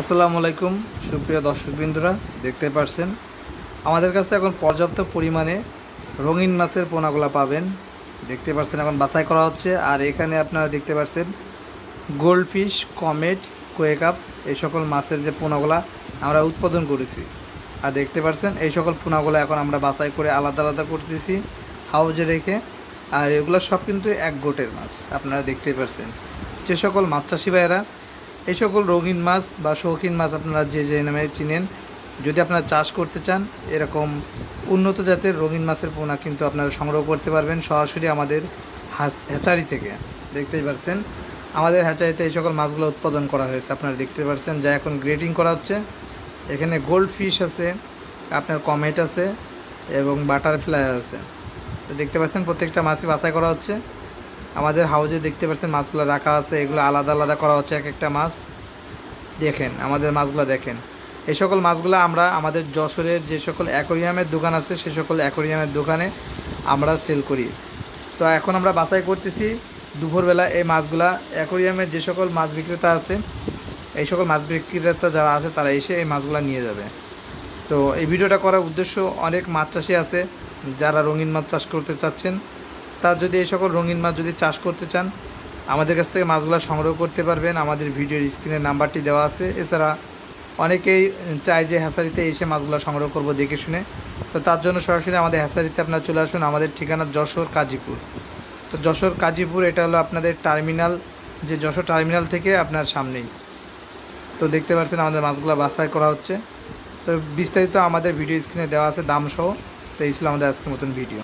আসসালামু আলাইকুম, সুপ্রিয় দর্শকবৃন্দরা, দেখতে পারছেন? আমাদের কাছে এখন পর্যাপ্ত পরিমাণে রঙিন মাছের পোনাগুলা পাবেন। দেখতে পাচ্ছেন এখন বাছাই করা হচ্ছে। আর এখানে আপনারা দেখতে পাচ্ছেন গোল্ডফিশ, কমেট কোয়েকাপ এই সকল মাছের যে পোনাগুলা আমরা উৎপাদন করেছি। আর দেখতে পাচ্ছেন এই সকল পোনাগুলো এখন আমরা বাছাই করে আলাদা আলাদা করতেছি, হাউজে রেখে। আর এগুলো সব কিন্তু এক গোটের মাছ, আপনারা দেখতেই পাচ্ছেন যে সকল মাছ চাষি ভাইয়েরা এই সকল রঙিন মাছ বা শৌখিন মাছ আপনারা যে যে নামে চিনেন, যদি আপনারা চাষ করতে চান, এরকম উন্নত জাতের রঙিন মাছের পোনা কিন্তু আপনারা সংগ্রহ করতে পারবেন সরাসরি আমাদের হ্যাচারি থেকে। দেখতেই পাচ্ছেন আমাদের হ্যাচারিতে এই সকল মাছগুলো উৎপাদন করা হয়েছে। আপনারা দেখতে পাচ্ছেন যা এখন গ্রেডিং করা হচ্ছে। এখানে গোল্ড ফিশ আছে, আপনার কমেট আছে এবং বাটারফ্লাই আছে। তো দেখতে পাচ্ছেন প্রত্যেকটা মাছই বাছাই করা হচ্ছে। আমাদের হাউজে দেখতে পাচ্ছেন মাছগুলো রাখা আছে, এগুলো আলাদা আলাদা করা হচ্ছে এক একটা মাছ। দেখেন, আমাদের মাছগুলো দেখেন। এই সকল মাছগুলো আমরা আমাদের যশোরের যে সকল অ্যাকোরিয়ামের দোকান আছে, সে সকল অ্যাকোরিয়ামের দোকানে আমরা সেল করি। তো এখন আমরা বাছাই করতেছি দুপুরবেলা এই মাছগুলা। অ্যাকোরিয়ামের যে সকল মাছ বিক্রেতা আছে, এই সকল মাছ বিক্রেতা যারা আছে, তারা এসে এই মাছগুলো নিয়ে যাবে। তো এই ভিডিওটা করার উদ্দেশ্য অনেক মাছ চাষি আছে, যারা রঙিন মাছ চাষ করতে চাচ্ছেন। তার যদি এই সকল রঙিন মাছ যদি চাষ করতে চান, আমাদের কাছ থেকে মাছগুলো সংগ্রহ করতে পারবেন। আমাদের ভিডিওর স্ক্রিনের নাম্বারটি দেওয়া আছে। এছাড়া অনেকেই চায় যে হ্যাসারিতে এসে মাছগুলো সংগ্রহ করব দেখে শুনে। তো তার জন্য সরাসরি আমাদের হ্যাসারিতে আপনারা চলে আসুন। আমাদের ঠিকানা যশোর কাজীপুর। তো যশোর কাজীপুর, এটা হলো আপনাদের টার্মিনাল, যে যশোর টার্মিনাল থেকে আপনার সামনেই। তো দেখতে পাচ্ছেন আমাদের মাছগুলো বাছাই করা হচ্ছে। তো বিস্তারিত আমাদের ভিডিও স্ক্রিনে দেওয়া আছে, দামসহ। তো এই ছিল আমাদের আজকের মতন ভিডিও।